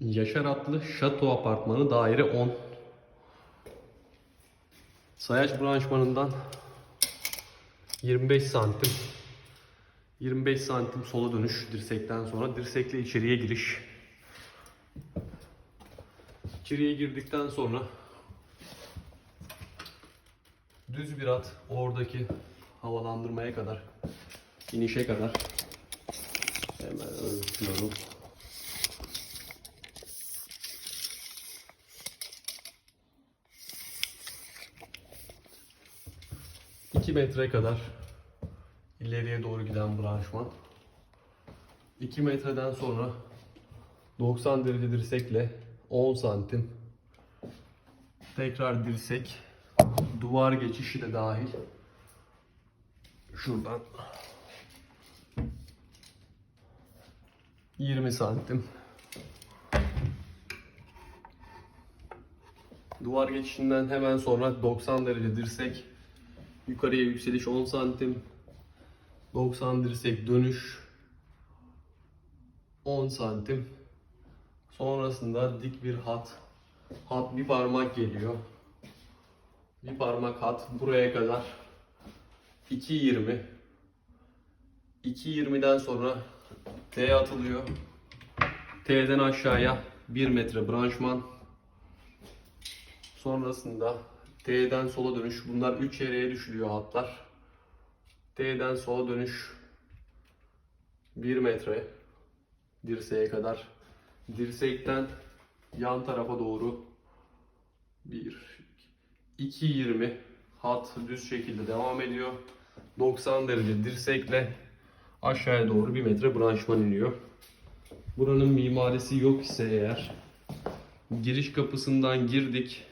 Yaşar adlı Şato Apartmanı daire 10. Sayaç branşmanından 25 santim 25 santim sola dönüş dirsekten sonra dirsekle içeriye giriş. İçeriye girdikten sonra düz bir at oradaki havalandırmaya kadar inişe kadar hemen ölçüyorum. 2 metre kadar ileriye doğru giden branşman. 2 metreden sonra 90 derece dirsekle 10 santim tekrar dirsek duvar geçişi de dahil şuradan 20 santim duvar geçişinden hemen sonra 90 derece dirsek Yukarıya yükseliş 10 santim. 90 dirsek dönüş 10 santim. Sonrasında dik bir hat. Hat bir parmak geliyor. Bir parmak hat buraya kadar 2.20. 2.20'den sonra T atılıyor. T'den aşağıya 1 metre branşman. Sonrasında T'den sola dönüş. Bunlar 3 yere düşülüyor hatlar. T'den sola dönüş 1 metre dirseğe kadar. Dirsekten yan tarafa doğru 1 2 20 hat düz şekilde devam ediyor. 90 derece dirsekle aşağıya doğru 1 metre branşman iniyor. Buranın mimarisi yok ise eğer giriş kapısından girdik.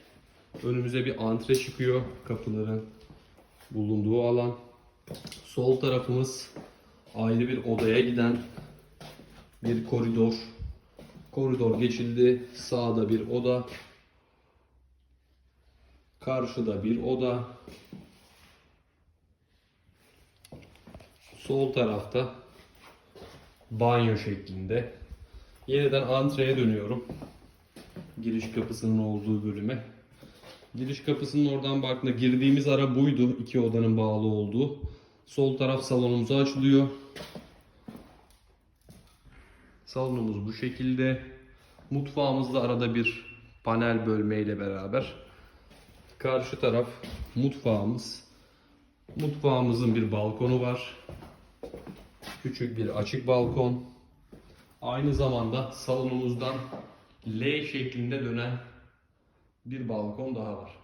Önümüze bir antre çıkıyor kapıların bulunduğu alan. Sol tarafımız ayrı bir odaya giden bir koridor. Koridor geçildi. Sağda bir oda. Karşıda bir oda. Sol tarafta banyo şeklinde. Yeniden antreye dönüyorum. Giriş kapısının olduğu bölüme. Giriş kapısının oradan baktığında girdiğimiz ara buydu. iki odanın bağlı olduğu. Sol taraf salonumuza açılıyor. Salonumuz bu şekilde. Mutfağımızda arada bir panel bölmeyle beraber. Karşı taraf mutfağımız. Mutfağımızın bir balkonu var. Küçük bir açık balkon. Aynı zamanda salonumuzdan L şeklinde dönen bir balkon daha var.